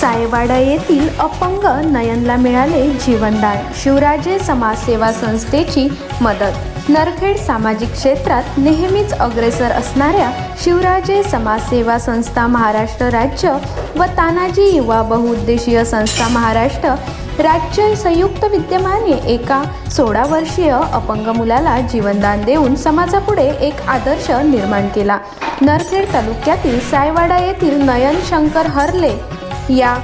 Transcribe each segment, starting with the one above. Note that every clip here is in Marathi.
सायवाडा येथील अपंग नयनला मिळाले जीवनदान. शिवराजे समाजसेवा संस्थेची मदत. नरखेड सामाजिक क्षेत्रात नेहमीच अग्रेसर असणाऱ्या शिवराजे समाजसेवा संस्था महाराष्ट्र राज्य व तानाजी युवा बहुउद्देशीय संस्था महाराष्ट्र राज्य संयुक्त विद्यमाने एका सोळा वर्षीय अपंग मुलाला जीवनदान देऊन समाजापुढे एक आदर्श निर्माण केला. नरखेड तालुक्यातील सायवाडा येथील नयन शंकर हरले या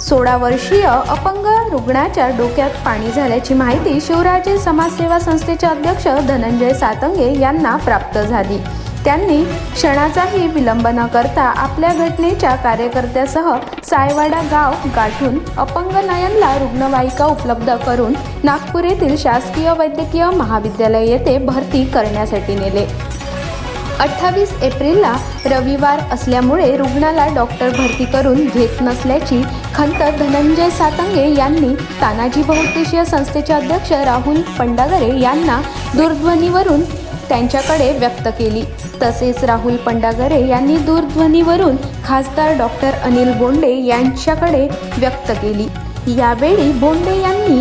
सोळा वर्षीय अपंग रुग्णाच्या डोक्यात पाणी झाल्याची माहिती शिवराजे समाजसेवा संस्थेचे अध्यक्ष धनंजय सातंगे यांना प्राप्त झाली. त्यांनी क्षणाचाही विलंब न करता आपल्या घटनेच्या कार्यकर्त्यासह सायवाडा गाव गाठून अपंग नयनला रुग्णवाहिका उपलब्ध करून नागपूर येथील शासकीय वैद्यकीय महाविद्यालय येथे भरती करण्यासाठी नेले. अठ्ठावीस एप्रिलला रविवार असल्यामुळे रुग्णाला डॉक्टर भरती करून घेत नसल्याची खंत धनंजय सातंगे यांनी तानाजी बहुउद्देशीय संस्थेचे अध्यक्ष राहुल पंडागरे यांना दूरध्वनीवरून त्यांच्याकडे व्यक्त केली. तसेच राहुल पंडागरे यांनी दूरध्वनीवरून खासदार डॉक्टर अनिल बोंडे यांच्याकडे व्यक्त केली. यावेळी बोंडे यांनी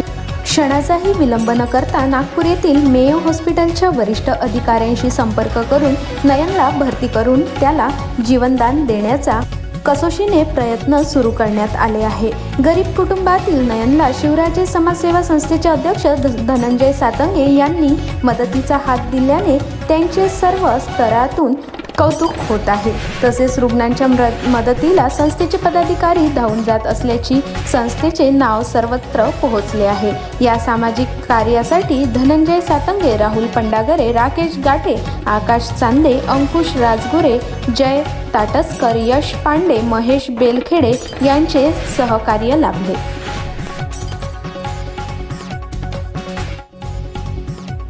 क्षणाचाही विलंब न करता नागपूर येथील मेयो हॉस्पिटलच्या वरिष्ठ अधिकाऱ्यांशी संपर्क करून नयनला भरती करून त्याला जीवनदान देण्याचा कसोशीने प्रयत्न सुरू करण्यात आले आहे. गरीब कुटुंबातील नयनला शिवराजे समाजसेवा संस्थेचे अध्यक्ष ध- धनंजय सातंगे यांनी मदतीचा हात दिल्याने त्यांचे सर्व स्तरातून कौतुक होत आहे. तसेच रुग्णांच्या मदतीला संस्थेचे पदाधिकारी धावून जात असल्याची संस्थेचे नाव सर्वत्र पोहोचले आहे. या सामाजिक कार्यासाठी धनंजय सातंगे राहुल पंडागरे राकेश गाठे आकाश चांदे अंकुश राजगुरे जय ताटसकर यश पांडे महेश बेलखेडे यांचे सहकार्य लाभले.